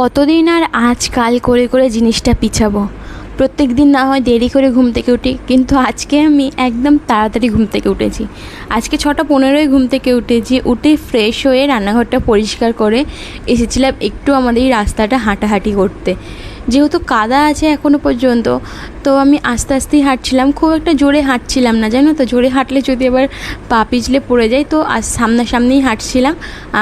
কতদিন আর আজকাল করে করে জিনিসটা পিছাবো? প্রত্যেক দিন না হয় দেরি করে ঘুম থেকে উঠি, কিন্তু আজকে আমি একদম তাড়াতাড়ি ঘুম থেকে উঠেছি। আজকে ছটা পনেরোই ঘুম থেকে উঠেছি, উঠে ফ্রেশ হয়ে রান্নাঘরটা পরিষ্কার করে এসেছিলাম একটু আমাদের এই রাস্তাটা হাঁটাহাঁটি করতে। যেহেতু কাদা আছে এখনও পর্যন্ত, তো আমি আস্তে আস্তেই হাঁটছিলাম। খুব একটা জোরে হাঁটছিলাম না, জানো তো? জোরে হাঁটলে যদি আবার পা পিছলে পড়ে যায়, তো আর সামনাসামনিই হাঁটছিলাম।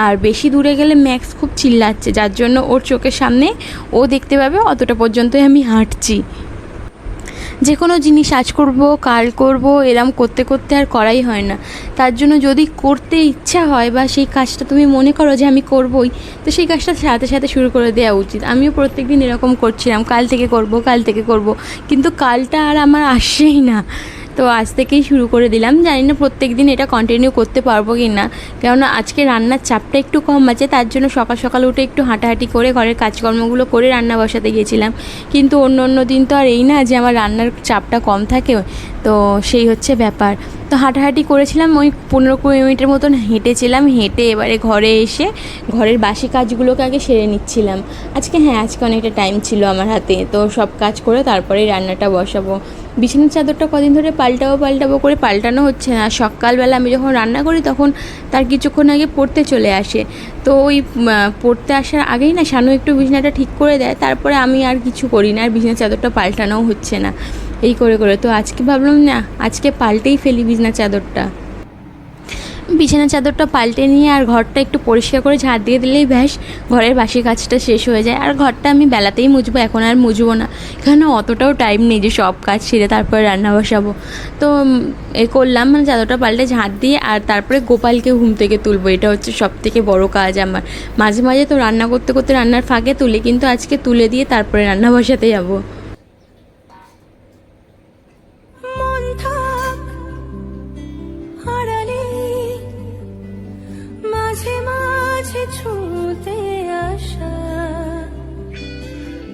আর বেশি দূরে গেলে ম্যাক্স খুব চিল্লাচ্ছে, যার জন্য ওর চোখের সামনে ও দেখতে পাবে অতটা পর্যন্তই আমি হাঁটছি। যে কোনো জিনিস আজ করব, কাল করব, এরম করতে করতে আর করাই হয় না। তার জন্য যদি করতে ইচ্ছা হয় বা সেই কাজটা তুমি মনে করো যে আমি করবই, তো সেই কাজটা সাথে সাথে শুরু করে দেওয়া উচিত। আমিও প্রত্যেক দিন এরকম করছিলাম, কাল থেকে করব, কাল থেকে করব, কিন্তু কালটা আর আমার আসেই না। তো আজ থেকেই শুরু করে দিলাম। জানি না প্রত্যেক দিন এটা কন্টিনিউ করতে পারব কি না কেননা আজকে রান্নার চাপটা একটু কম আছে, তার জন্য সকাল সকাল উঠে একটু হাঁটাহাঁটি করে ঘরের কাজকর্মগুলো করে রান্না বসাতে গিয়েছিলাম। কিন্তু অন্য অন্য দিন তো আর এই না যে আমার রান্নার চাপটা কম থাকে তো সেই হচ্ছে ব্যাপার। তো হাঁটাহাঁটি করেছিলাম, ওই পনেরো কুড়ি মিনিটের মতন হেঁটেছিলাম, হেঁটে এবারে ঘরে এসে ঘরের বাসি কাজগুলোকে আগে সেরে নিচ্ছিলাম। আজকে হ্যাঁ আজকে অনেকটা টাইম ছিল আমার হাতে। তো সব কাজ করে তারপরেই রান্নাটা বসাবো। বিছানার চাদরটা কদিন ধরে পাল্টাবো পাল্টাবো করে পাল্টানো হচ্ছে না। সকালবেলা আমি যখন রান্না করি তখন তার কিছুক্ষণ আগে পড়তে চলে আসে। তো ওই পড়তে আসার আগেই না শানু একটু বিছানাটা ঠিক করে দেয়। তারপরে আমি আর কিছু করি না, আর বিছানার চাদরটা পাল্টানোও হচ্ছে না। এই করে করে। তো আজকে ভাবলাম, না, আজকে পাল্টেই ফেলি বিছানার চাদরটা। বিছানার চাদরটা পাল্টে নিয়ে আর ঘরটা একটু পরিষ্কার করে ঝাড় দিয়ে দিলেই ব্যাস, ঘরের বাসি কাজটা শেষ হয়ে যায়। আর ঘরটা আমি বেলাতেই মুছবো, এখন আর মুছবো না। কেন অতটাও টাইম নেই যে সব কাজ সেরে তারপরে রান্না বসাবো। তো এ করলাম মানে চাদরটা পাল্টে ঝাড় দিয়ে আর তারপরে গোপালকে ঘুম থেকে তুলবো। এটা হচ্ছে সব থেকে বড় কাজ আমার। মাঝে মাঝে তো রান্না করতে করতে রান্নার ফাঁকে তুলি, কিন্তু আজকে তুলে দিয়ে তারপরে রান্না বসাতে যাব।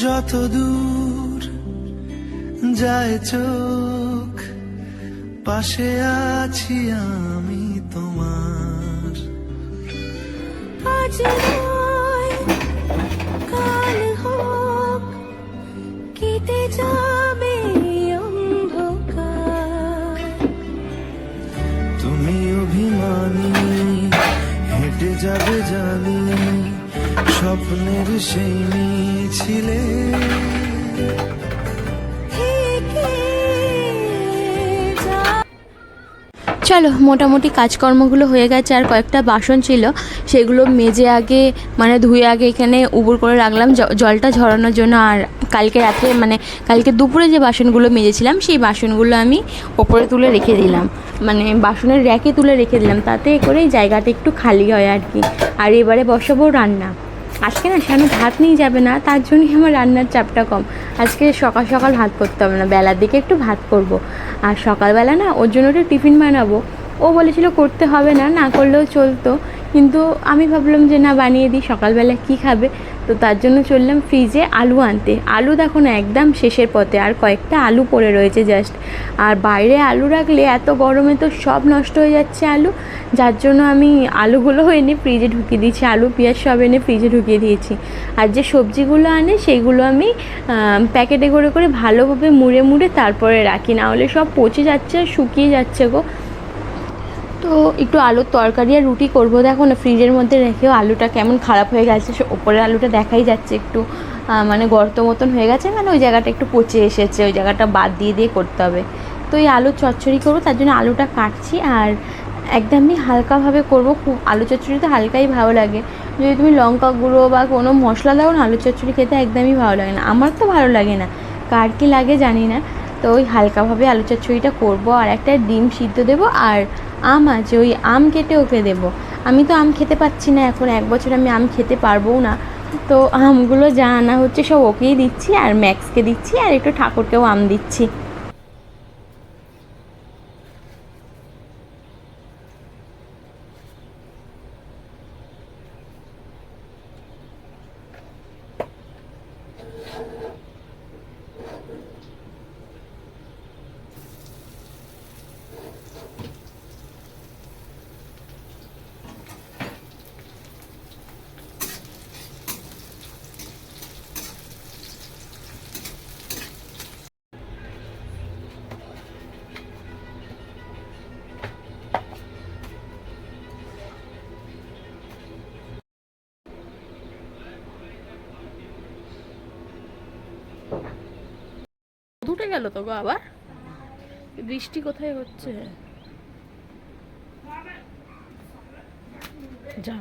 যত দূর যায় চোখ পাশে আছি আমি তোমার। আজ কাল হোক কেটে যাবে অন্ধকার। তুমি অভিমানী হেঁটে যাবে জানি স্বপ্নের সেই যা চলো, মোটামুটি কাজকর্মগুলো হয়ে গেছে, আর কয়েকটা বাসন ছিল, সেগুলো মেজে আগে মানে ধুয়ে আগে এখানে উবুর করে রাখলাম জলটা ঝরানোর জন্য, আর কালকে রাতে মানে কালকে দুপুরে যে বাসনগুলো মেজেছিলাম, সেই বাসনগুলো আমি ওপরে তুলে রেখে দিলাম। মানে বাসনের র্যাকে তুলে রেখে দিলাম, তাতে করে জায়গাটা একটু খালি হয় আর কি। আর এবারে বসাবো রান্না। আজকে না আমি ভাত নিয়ে যাবে না? তার জন্যই আমার রান্নার চাপটা কম। আজকে সকাল সকাল ভাত করতে হবে না, বেলার দিকে একটু ভাত করব। আর সকালবেলা না ওর জন্য একটু টিফিন বানাবো। ও বলেছিল করতে হবে না না করলেও চলতো। কিন্তু আমি ভাবলাম যে না বানিয়ে দিই, সকালবেলা কি খাবে? তো তার জন্য চললাম ফ্রিজে আলু আনতে। আলু দেখো না, একদম শেষের পথে। আর কয়েকটা আলু পড়ে রয়েছে জাস্ট আর বাইরে আলু রাখলে এত গরমে তো সব নষ্ট হয়ে যাচ্ছে আলু। যার জন্য আমি আলুগুলো এনে ফ্রিজে ঢুকিয়ে দিয়েছি। আলু, পেঁয়াজ সব এনে ফ্রিজে ঢুকিয়ে দিয়েছি। আর যে সবজিগুলো আনে সেইগুলো আমি প্যাকেটে করে করে ভালোভাবে মুড়ে মুড়ে তারপরে রাখি। না হলে সব পচে যাচ্ছে আর শুকিয়ে যাচ্ছে গো। তো একটু আলুর তরকারি আর রুটি করব। দেখো না ফ্রিজের মধ্যে রেখেও আলুটা কেমন খারাপ হয়ে গেছে। সে ওপরের আলুটা দেখাই যাচ্ছে একটু মানে গর্ত মতন হয়ে গেছে। মানে ওই জায়গাটা একটু পচে এসেছে, ওই জায়গাটা বাদ দিয়ে দিয়ে করতে হবে। তো এই আলুর চচ্চড়ি করব, তার জন্য আলুটা কাটছি আর একদমই হালকাভাবে করব। খুব আলু চচ্চড়ি তো হালকাই ভালো লাগে। যদি তুমি লঙ্কা গুঁড়ো বা কোনো মশলা দাও না আলু চচ্চড়ি খেতে একদমই ভালো লাগে না। আমার তো ভালো লাগে না, কার কী লাগে জানি না। তো ওই হালকাভাবে আলু চচ্চড়িটা করব আর একটা ডিম সিদ্ধ দেবো আর আম আছে, ওই আম কেটে ওকে দেবো। আমি তো আম খেতে পাচ্ছি না এখন, এক বছর আমি আম খেতে পারব না। তো আমগুলো যা আনা হচ্ছে সব ওকেই দিচ্ছি, আর ম্যাক্সকে দিচ্ছি, আর একটু ঠাকুরকেও আম দিচ্ছি। দুটে গেল তো গো আবার? বৃষ্টি কোথায় হচ্ছে? যা।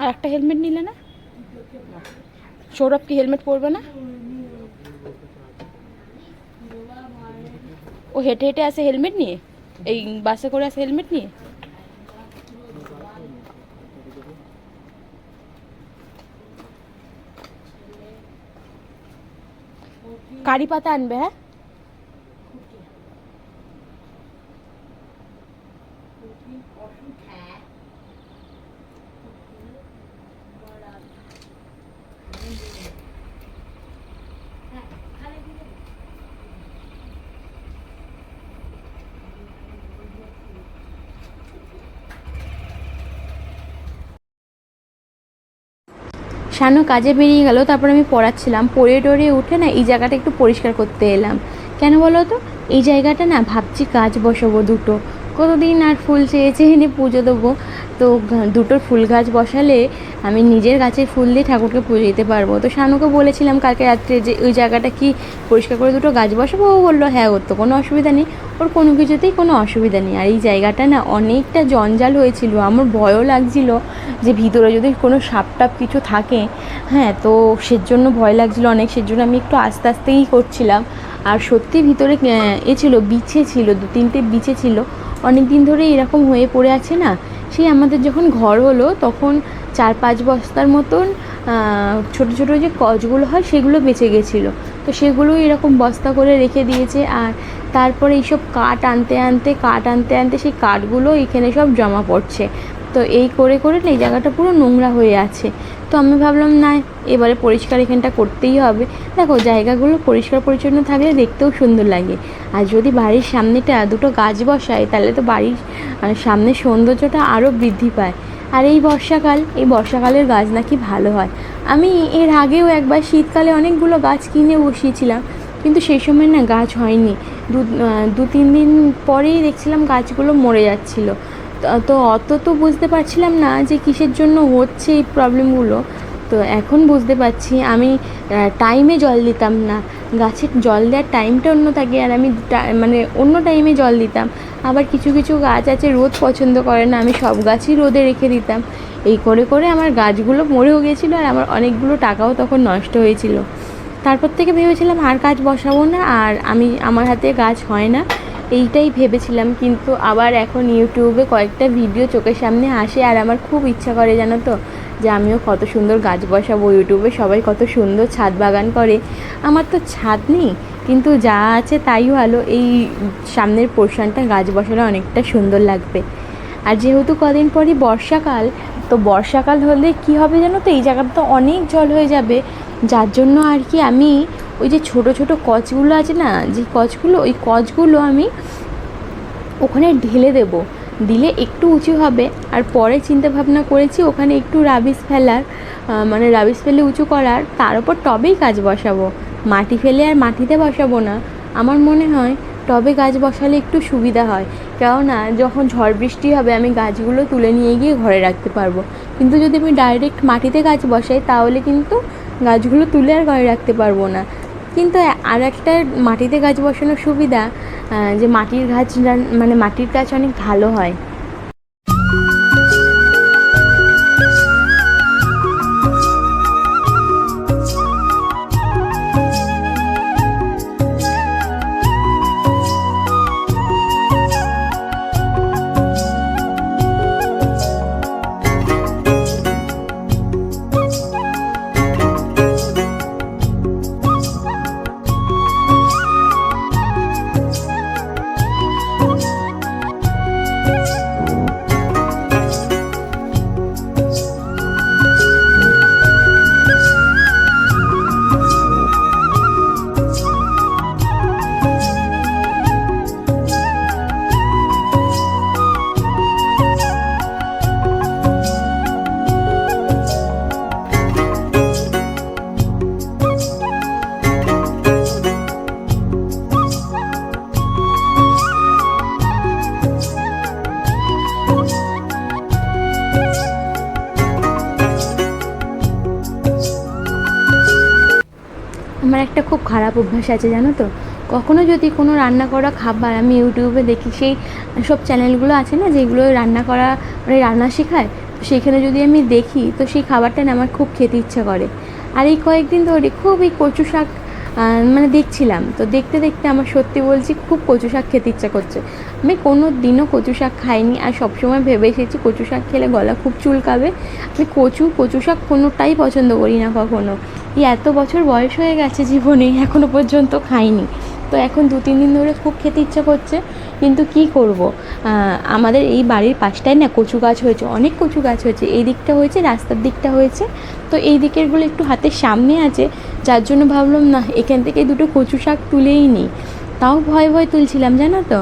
আর একটা হেলমেট নিলে না? সৌরভ কি হেলমেট পরবে না? ও হেঁটে হেঁটে আসে হেলমেট নিয়ে? এই বাসে করে আসে হেলমেট নিয়ে? কারি পাতা আনবে হ্যাঁ? শানু কাজে বেরিয়ে গেল, তারপর আমি পড়াচ্ছিলাম। পড়ে টরে উঠে না এই জায়গাটা একটু পরিষ্কার করতে এলাম। কেন বলো তো? এই জায়গাটা না ভাবছি কাজ বসাবো দুটো। কতদিন আর ফুল চেয়ে চেয়ে এনে পুজো দেবো? তো দুটো ফুল গাছ বসালে আমি নিজের গাছের ফুল দিয়ে ঠাকুরকে পুজো দিতে পারব। তো শানুকে বলেছিলাম কালকে রাত্রে যে, ওই জায়গাটা কি পরিষ্কার করে দুটো গাছ বসাবো? ও বলল হ্যাঁ ওর তো কোনো অসুবিধা নেই। ওর কোনো কিছুতেই কোনো অসুবিধা নেই। আর এই জায়গাটা না অনেকটা জঞ্জাল হয়েছিল। আমার ভয়ও লাগছিল যে ভিতরে যদি কোনো সাপ টাপ কিছু থাকে হ্যাঁ তো সেজন্য ভয় লাগছিল অনেক। সেজন্য আমি একটু আস্তে আস্তেই করছিলাম। আর সত্যি ভিতরে, এ ছিল, বিছে ছিল, দু তিনটে বিছে ছিল। অনেক দিন ধরে এরকম হয়ে পড়ে আছে না সেই আমাদের যখন ঘর হলো, তখন চার পাঁচ বস্তার মতন ছোট ছোট যে কচগুলো হয়, সেগুলো বেঁচে গেছিল। তো সেগুলো এরকম বস্তা করে রেখে দিয়েছে আর তারপরে এইসব কাঠ আনতে আনতে, কাঠ আনতে আনতে সেই কাঠগুলো এখানে সব জমা পড়ছে। তো এই করে করে এই জায়গাটা পুরো নোংরা হয়ে আছে। তো আমি ভাবলাম, না, এবারে পরিষ্কার এখানটা করতেই হবে। দেখো, জায়গাগুলো পরিষ্কার পরিচ্ছন্ন থাকলে দেখতেও সুন্দর লাগে। আর যদি বাড়ির সামনেটা দুটো গাছ বসায়, তাহলে তো বাড়ির সামনের সৌন্দর্যটা আরও বৃদ্ধি পায়। আর এই বর্ষাকাল, এই বর্ষাকালের গাছ নাকি ভালো হয়। আমি এর আগেও একবার শীতকালে অনেকগুলো গাছ কিনে বসিয়েছিলাম, কিন্তু সেই সময় না গাছ হয়নি। দু দু, তিন দিন পরেই দেখছিলাম গাছগুলো মরে যাচ্ছিল। তো- অত তো বুঝতে পারছিলাম না যে কিসের জন্য হচ্ছে এই প্রবলেমগুলো। তো এখন বুঝতে পারছি, আমি টাইমে জল দিতাম না। গাছের জল দেওয়ার টাইমটা অন্য থাকে আর আমি মানে অন্য টাইমে জল দিতাম। আবার কিছু কিছু গাছ আছে রোদ পছন্দ করে না, আমি সব গাছই রোদে রেখে দিতাম। এই করে করে আমার গাছগুলো মরেও গেছিল আর আমার অনেকগুলো টাকাও তখন নষ্ট হয়েছিল। তারপর থেকে ভেবেছিলাম আর গাছ বসাবো না আর আমি, আমার হাতে গাছ হয় না। এইটাই ভেবেছিলাম, কিন্তু আবার এখন ইউটিউবে কয়েকটা ভিডিও চোখের সামনে আসে আর আমার খুব ইচ্ছা করে জানো তো, যে আমিও কত সুন্দর গাছ বসাবো ইউটিউবে, সবাই কত সুন্দর ছাদ বাগান করে। আমার তো ছাদ নেই, কিন্তু যা আছে তাই ভালো, এই সামনের পোর্শনটা গাছ বসালে অনেকটা সুন্দর লাগবে। আর যেহেতু কদিন পরই বর্ষাকাল, তো বর্ষাকাল হলে কি হবে জানো তো, এই জায়গাটা তো অনেক জল হয়ে যাবে, যার জন্য আর কি আমি ওই যে ছোট ছোট কচগুলো আছে না, যে কচগুলো, ওই কচগুলো আমি ওখানে ঢেলে দেব। দিলে একটু উঁচু হবে, আর পরে চিন্তা ভাবনা করেছি ওখানে একটু রাবিশ ফেলার মানে রাবিশ ফেলে উঁচু করার, তার উপর টবেই গাছ বসাবো। মাটি ফেলে আর মাটিতে বসাবো না। আমার মনে হয় টবে গাছ বসালে একটু সুবিধা হয়। কেননা যখন ঝড় বৃষ্টি হবে, আমি গাছগুলো তুলে নিয়ে গিয়ে ঘরে রাখতে পারব। কিন্তু যদি আমি ডাইরেক্ট মাটিতে গাছ বসাই, তাহলে কিন্তু গাছগুলো তুলে আর ঘরে রাখতে পারব না। কিন্তু আর একটা মাটিতে গাছ বসানোর সুবিধা যে মাটির গাছ মানে মাটির গাছ অনেক ভালো হয়। অভ্যাস আছে জানো তো? কখনো যদি কোনো রান্না করা খাবার আমি ইউটিউবে দেখি, সেই সব চ্যানেলগুলো আছে না, যেগুলো রান্না করা মানে রান্না শেখায়, তো সেখানে যদি আমি দেখি, তো সেই খাবারটা না আমার খুব খেতে ইচ্ছা করে। আর এই কয়েকদিন ধরে খুব এই কচু শাক মানে দেখছিলাম। তো দেখতে দেখতে আমার সত্যি বলছি খুব কচু শাক খেতে ইচ্ছা করছে। আমি কোনো দিনও কচু শাক খাইনি আর সবসময় ভেবে এসেছি কচু শাক খেলে গলা খুব চুলকাবে। আমি কচু কচু শাক কোনোটাই পছন্দ করি না কখনো। এই এত বছর বয়স হয়ে গেছে জীবনে এখনও পর্যন্ত খাইনি। তো এখন দু, তিন দিন ধরে খুব খেতে ইচ্ছা করছে, কিন্তু কি করব? আমাদের এই বাড়ির পাশটায় না কচু গাছ হয়েছে, অনেক কচু গাছ হয়েছে। এই দিকটা হয়েছে, রাস্তার দিকটা হয়েছে। তো এই দিকেরগুলো একটু হাতের সামনে আছে, যার জন্য ভাবলাম, না, এখান থেকে দুটো কচু শাক তুলেই নিই। তাও ভয় ভয় তুলছিলাম, জানো তো?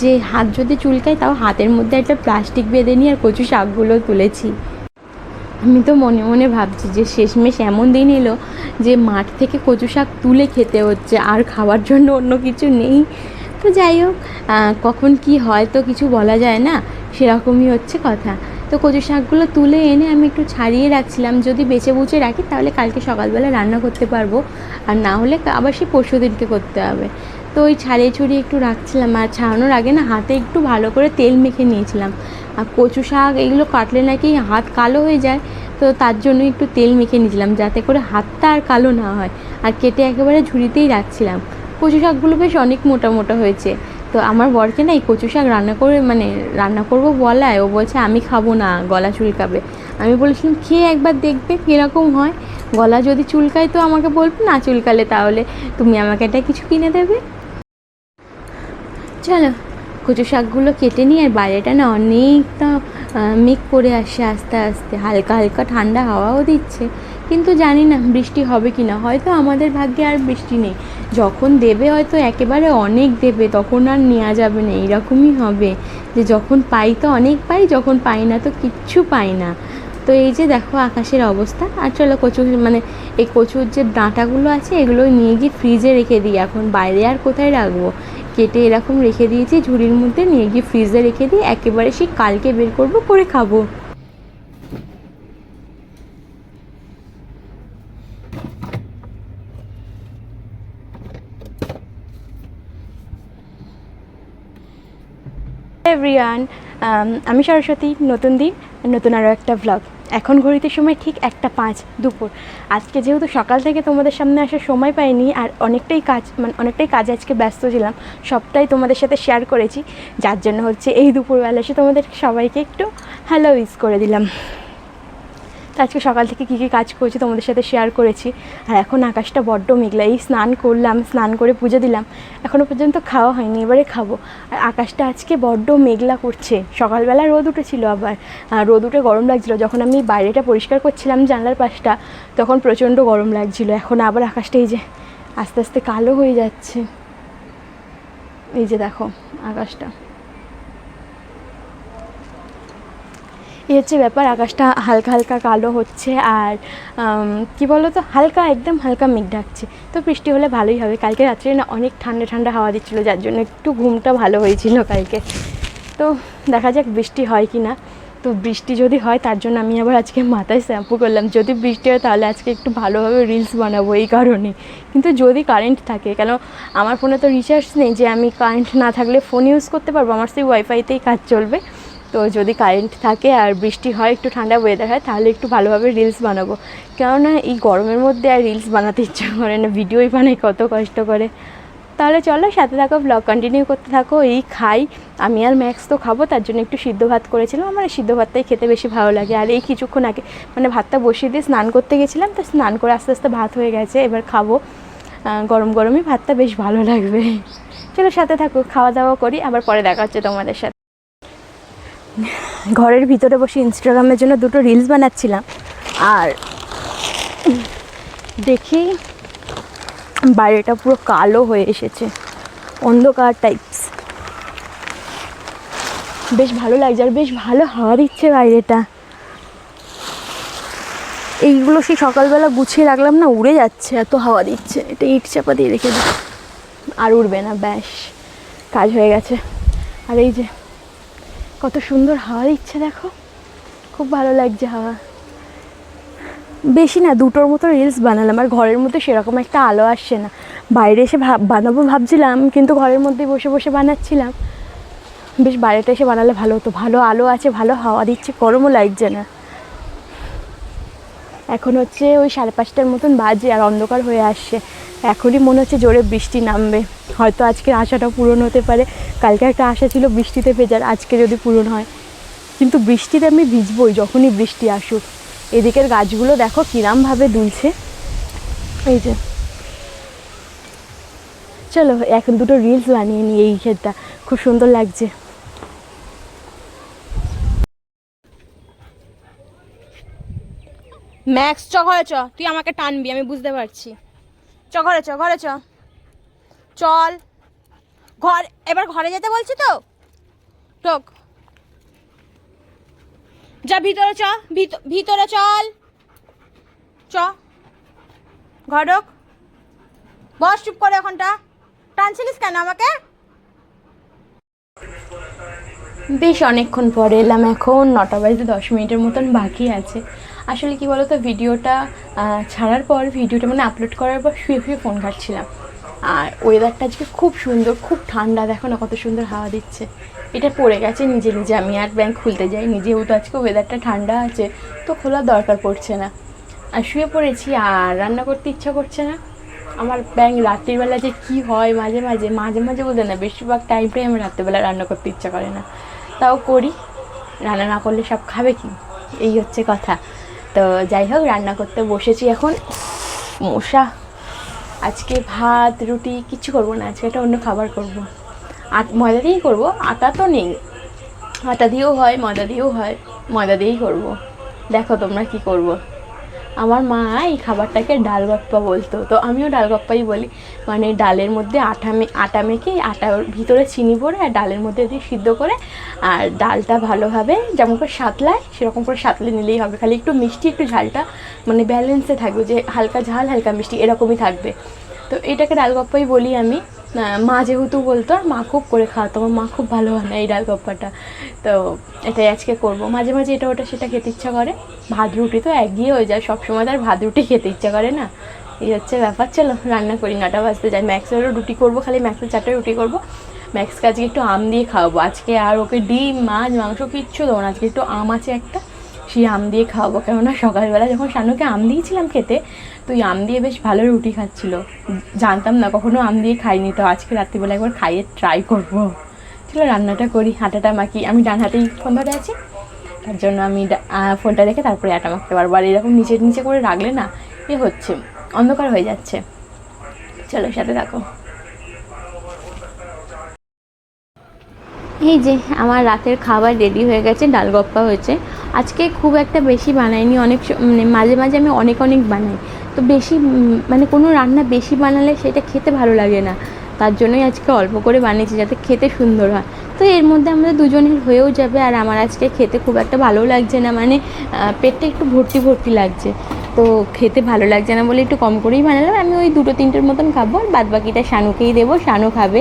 যে হাত যদি চুলকায়, তাও হাতের মধ্যে একটা প্লাস্টিক বেঁধে নিয়ে আর কচু শাকগুলো তুলেছি। আমি তো মনে মনে ভাবছি যে শেষমেশ এমন দিন এলো যে মাঠ থেকে কচু শাক তুলে খেতে হচ্ছে, আর খাওয়ার জন্য অন্য কিছু নেই। তো যাই হোক কখন কি হয় তো কিছু বলা যায় না, সেরকমই হচ্ছে কথা। তো কচু শাকগুলো তুলে এনে আমি একটু ছাড়িয়ে রাখছিলাম, যদি বেছে বুচে রাখি তাহলে কালকে সকালবেলা রান্না করতে পারব, আর না হলে আবার সেই পরশু দিনকে করতে হবে। তো ওই ছাড়িয়ে ছড়িয়ে একটু রাখছিলাম। আর ছাড়ানোর আগে না হাতে একটু ভালো করে তেল মেখে নিয়েছিলাম। আর কচু শাক এগুলো কাটলে নাকি হাত কালো হয়ে যায়, তো তার জন্য একটু তেল মেখে নিয়েছিলাম যাতে করে হাতটা আর কালো না হয়। আর কেটে একেবারে ঝুড়িতেই রাখছিলাম। কচু শাকগুলো বেশ অনেক মোটা মোটা হয়েছে। তো আমার বরকে না এই কচু শাক রান্না করে মানে রান্না করব বলায়, ও বলছে, আমি খাব না, গলা চুলকাবে। আমি বলেছিলাম, খেয়ে একবার দেখবে কীরকম হয়। গলা যদি চুলকায় তো আমাকে বলবে, না চুলকালে তাহলে তুমি আমাকে এটা কিছু কিনে দেবে। চলো কচু শাকগুলো কেটে নিয়ে আর বাইরেটা না অনেকটা মেঘ করে আসছে আস্তে আস্তে। হালকা হালকা ঠান্ডা হাওয়াও দিচ্ছে। কিন্তু জানি না বৃষ্টি হবে কি না হয়তো আমাদের ভাগ্যে আর বৃষ্টি নেই। যখন দেবে হয়তো একেবারে অনেক দেবে, তখন আর নেওয়া যাবে না। এইরকমই হবে যে যখন পাই তো অনেক পাই, যখন পাই না তো কিচ্ছু পাই না। তো এই যে দেখো আকাশের অবস্থা। আর চলো কচু মানে এই কচুর যে ডাঁটাগুলো আছে, এগুলো নিয়ে গিয়ে ফ্রিজে রেখে দিই। এখন বাইরে আর কোথায় রাখব? কেটে এরকম রেখে দিয়েছি ঝুড়ির মধ্যে নিয়ে গিয়ে ফ্রিজে রেখে দিই একেবারে সেই কালকে বের করব করে খাব। এভরিওয়ান um, আমি সরস্বতী নতুন দিন নতুন আরও একটা ভ্লগ এখন ঘড়িতে সময় ঠিক একটা পাঁচ, দুপুর। আজকে যেহেতু সকাল থেকে তোমাদের সামনে আসার সময় পাইনি আর অনেকটাই কাজ মানে অনেকটাই কাজে আজকে ব্যস্ত ছিলাম, সবটাই তোমাদের সাথে শেয়ার করেছি। যার জন্য হচ্ছে এই দুপুরবেলা এসে তোমাদের সবাইকে একটু হ্যালো ইউজ করে দিলাম। আজকে সকাল থেকে কী কী কাজ করেছি তোমাদের সাথে শেয়ার করেছি। আর এখন আকাশটা বড্ড মেঘলা, এই স্নান করলাম, স্নান করে পুজো দিলাম। এখনও পর্যন্ত খাওয়া হয়নি, এবারে খাব। আর আকাশটা আজকে বড্ড মেঘলা করছে। সকালবেলা রোদ উঠেছিল আবার। রোদ উঠে গরম লাগছিল। যখন আমি বাইরেটা পরিষ্কার করছিলাম জানলার পাশটা, তখন প্রচণ্ড গরম লাগছিল। এখন আবার আকাশটা এই যে আস্তে আস্তে কালো হয়ে যাচ্ছে। এই যে দেখো আকাশটা। এই হচ্ছে ব্যাপার, আকাশটা হালকা হালকা কালো হচ্ছে আর কি বলো তো হালকা, একদম হালকা মেঘ ডাকছে। তো বৃষ্টি হলে ভালোই হবে। কালকে রাত্রে না অনেক ঠান্ডা ঠান্ডা হাওয়া দিচ্ছিল, যার জন্য একটু ঘুমটা ভালো হয়েছিল কালকে। তো দেখা যাক বৃষ্টি হয় কি না। তো বৃষ্টি যদি হয়, তার জন্য আমি আবার আজকে মাথায় শ্যাম্পু করলাম। যদি বৃষ্টি হয়, তাহলে আজকে একটু ভালোভাবে রিলস বানাবো এই কারণে। কিন্তু যদি কারেন্ট থাকে, কেন আমার ফোনে তো রিচার্জ নেই, যে আমি কারেন্ট না থাকলে ফোন ইউজ করতে পারব? আমার সেই ওয়াইফাইতেই কাজ চলবে। তো যদি কারেন্ট থাকে আর বৃষ্টি হয়, একটু ঠান্ডা ওয়েদার হয়, তাহলে একটু ভালোভাবে রিলস বানাবো। কেননা এই গরমের মধ্যে আর রিলস বানাতে ইচ্ছা করে না ভিডিওই বানাই, কত কষ্ট করে। তাহলে চলো সাথে থাকো ব্লগ কন্টিনিউ করতে থাকো, এই খাই। আমি আর ম্যাক্স তো খাব, তার জন্য একটু সিদ্ধ ভাত করেছিলাম। আমার সিদ্ধ ভাতটাই খেতে বেশি ভালো লাগে। আর এই কিছুক্ষণ আগে মানে ভাতটা বসিয়ে দিয়ে স্নান করতে গেছিলাম, তো স্নান করে আস্তে আস্তে ভাত হয়ে গেছে, এবার খাব। গরম গরমই ভাতটা বেশ ভালো লাগবে। চলো সাথে থাকো, খাওয়া দাওয়া করি, আবার পরে দেখা হচ্ছে তোমাদের সাথে। ঘরের ভিতরে বসে ইনস্টাগ্রামের জন্য দুটো রিলস বানাচ্ছিলাম। আর দেখি বাইরেটা পুরো কালো হয়ে এসেছে, অন্ধকার টাইপস বেশ ভালো লাগছে আর বেশ ভালো হাওয়া দিচ্ছে বাইরেটা। এইগুলো সেই সকালবেলা গুছিয়ে রাখলাম না, উড়ে যাচ্ছে, এত হাওয়া দিচ্ছে। এটা ইট চাপা দিয়ে রেখে দিই। আর উড়বে না, ব্যাস, কাজ হয়ে গেছে। আর এই যে কত সুন্দর হাওয়া দিচ্ছে দেখো। খুব ভালো লাগছে হাওয়া। বেশি না, দুটোর মতো রিলস বানালাম, আর ঘরের মধ্যে সেরকম একটা আলো আসছে না। বাইরে এসে ভাব, বানাবো ভাবছিলাম, কিন্তু ঘরের মধ্যে বসে বসে বানাচ্ছিলাম। বেশ, বাইরেটা এসে বানালে ভালো হতো। ভালো আলো আছে, ভালো হাওয়া দিচ্ছে, গরমও লাগছে না। এখন হচ্ছে ওই সাড়ে পাঁচটার মতন বাজে, আর অন্ধকার হয়ে আসছে। এখনই মনে হচ্ছে জোরে বৃষ্টি নামবে। হয়তো আজকের আশাটা পূরণ হতে পারে। কালকে একটা আশা ছিল বৃষ্টিতে ভেজার, আজকে যদি পূরণ হয়। কিন্তু বৃষ্টিতে আমি ভিজবই যখনই বৃষ্টি আসুক। এদিকের গাছগুলো দেখো কিরামভাবে দুলছে। এই যে। চলো, এখন দুটো রিলস বানিয়ে নিই এই ক্ষেতটা। খুব সুন্দর লাগছে। ম্যাক্স চ, ঘরে চ। তুই আমাকে টানবি, আমি বুঝতে পারছি। চ ঘরে চ ঘরে চ। চল। ঘর, এবার ঘরে যেতে বলছি তো? টোক যা, ভিতরে চ, ভিত- ভিতরে চল। চ। ঘর ঢোক। বস, চুপ করে এখনটা। টানছিলিস কেন আমাকে? বেশ, অনেকক্ষণ পরে এলাম এখন। নটা বাজতে দশ মিনিটের মতন বাকি আছে। আসলে কি বলতো, ভিডিওটা ছাড়ার পর ভিডিওটা মানে আপলোড করার পর শুয়ে শুয়ে ফোন ঘাটছিলাম। আর ওয়েদারটা আজকে খুব সুন্দর, খুব ঠান্ডা। দেখো না কত সুন্দর হাওয়া দিচ্ছে। এটা পড়ে গেছে নিজে নিজে। আমি আর ব্যাংক খুলতে যাই যেহেতু আজকে ওয়েদারটা ঠান্ডা আছে, তো খোলার দরকার পড়ছে না। আর শুয়ে পড়েছি, আর রান্না করতে ইচ্ছা করছে না। আমার ব্যাং রাত্রিবেলা যে কি হয় মাঝে মাঝে মাঝে মাঝে বলতে না, বেশিরভাগ টাইমটাই আমার রাত্রিবেলা রান্না করতে ইচ্ছা করে না। তাও করি। রান্না না করলে সব খাবে কি? এই হচ্ছে কথা। তো যাই হোক, রান্না করতে বসেছি এখন মশা আজকে ভাত, রুটি কিছু করব না, আজকে একটা অন্য খাবার করব। আট ময়দা দিয়েই করব, আটা তো নেই আটা দিয়েও হয়, ময়দা দিয়েও হয়, ময়দা দিয়েই করব দেখো তোমরা কি করব। আমার মা এই খাবারটাকে ডাল গপ্পা বলতো। তো আমিও ডাল গপ্পাই বলি। মানে ডালের মধ্যে আটা আটা মেখে আটার ভিতরে চিনি পরে আর ডালের মধ্যে দিয়ে সিদ্ধ করে আর ডালটা ভালোভাবে যেমন করে সাতলায় সেরকম করে সাতলে নিলেই হবে। খালি একটু মিষ্টি, একটু ঝালটা মানে ব্যালেন্সে থাকবে যে হালকা ঝাল, হালকা মিষ্টি এরকমই থাকবে। তো এটাকে ডাল গপ্পাই বলি আমি। মা যেহেতু বলতো, আর মা খুব করে খাওয়াতো। আমার মা খুব ভালো বানায় এই ডাল গপ্পাটা। তো এটাই আজকে করব। মাঝে মাঝে এটা ওটা সেটা খেতে ইচ্ছা করে। ভাত, রুটি তো একই হয়ে যায়। সবসময় তো আর ভাত, রুটি খেতে ইচ্ছা করে না। এই হচ্ছে ব্যাপার। চলো, রান্না করি। নটা বাজতে যাই ম্যাক্সেরও রুটি করব, খালি ম্যাক্সের চারটে রুটি করব। ম্যাক্সকে আজকে একটু আম দিয়ে খাওয়াবো। আজকে আর ওকে ডিম, মাছ, মাংস কিচ্ছু দেবো না। আজকে একটু আম আছে একটা। সেই আম দিয়ে খাওয়াবো। কেননা সকালবেলা যখন শানুকে আম দিয়েছিলাম খেতে, তো ওই আম দিয়ে বেশ ভালো রুটি খাচ্ছিল। জানতাম না, কখনো আম দিয়ে খাইনি। তো আজকে রাত্রিবেলা একবার খাইয়ে ট্রাই করব। চলো রান্নাটা করি, আটাটা মাখি আমি ডান হাতেই ফোন ধরে আছি। তার জন্য আমি ফোনটা রেখে তারপরে আটা মাখতে পারব। আর এরকম নিচে নিচে করে রাখলে না, এ হচ্ছে, অন্ধকার হয়ে যাচ্ছে। চলো সাথে থাকো। এই যে, আমার রাতের খাবার রেডি হয়ে গেছে, ডাল গপ্পা হয়েছে। আজকে খুব একটা বেশি বানাইনি, অনেক মানে মাঝে মাঝে আমি অনেক অনেক বানাই। তো বেশি মানে কোনো রান্না বেশি বানালে সেটা খেতে ভালো লাগে না। তার জন্যই আজকে অল্প করে বানিয়েছি যাতে খেতে সুন্দর হয়। তো এর মধ্যে আমাদের দুজনের হয়েও যাবে আর আমার আজকে খেতে খুব একটা ভালো লাগছে না মানে পেটটা একটু ভর্তি ভর্তি লাগছে। তো খেতে ভালো লাগছে না বলে একটু কম করেই বানালাম। আমি ওই দুটো তিনটের মতন খাব আর বাদ বাকিটা শানুকেই দেবো, শানু খাবে।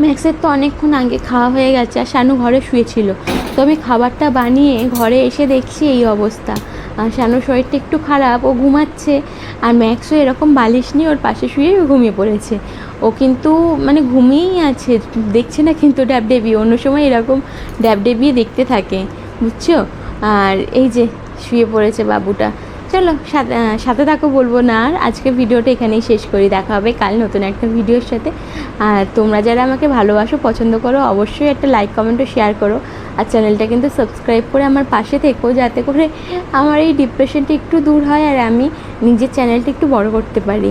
ম্যাক্সের তো অনেকক্ষণ আগে খাওয়া হয়ে গেছে আর শানু ঘরে শুয়েছিল। তো আমি খাবারটা বানিয়ে ঘরে এসে দেখছি এই অবস্থা। আর শানুর শরীরটা একটু খারাপ, ও ঘুমাচ্ছে। আর ম্যাক্সও এরকম বালিশ নিয়ে ওর পাশে শুয়ে ঘুমিয়ে পড়েছে। ও কিন্তু মানে ঘুমিয়েই আছে, দেখছে না কিন্তু ড্যাব ডেবি। অন্য সময় এরকম ড্যাব ডেবিয়ে দেখতে থাকে, বুঝছ? আর এই যে শুয়ে পড়েছে বাবুটা। চলো, সাথে থাকো, বলব না আর। আজকে ভিডিওটা এখানেই শেষ করি। দেখা হবে কাল নতুন একটা ভিডিওর সাথে। আর তোমরা যারা আমাকে ভালোবাসো, পছন্দ করো, অবশ্যই একটা লাইক কমেন্টও শেয়ার করো। আর চ্যানেলটা কিন্তু সাবস্ক্রাইব করে আমার পাশে থেকো, যাতে করে আমার এই ডিপ্রেশনটা একটু দূর হয় আর আমি নিজের চ্যানেলটা একটু বড় করতে পারি।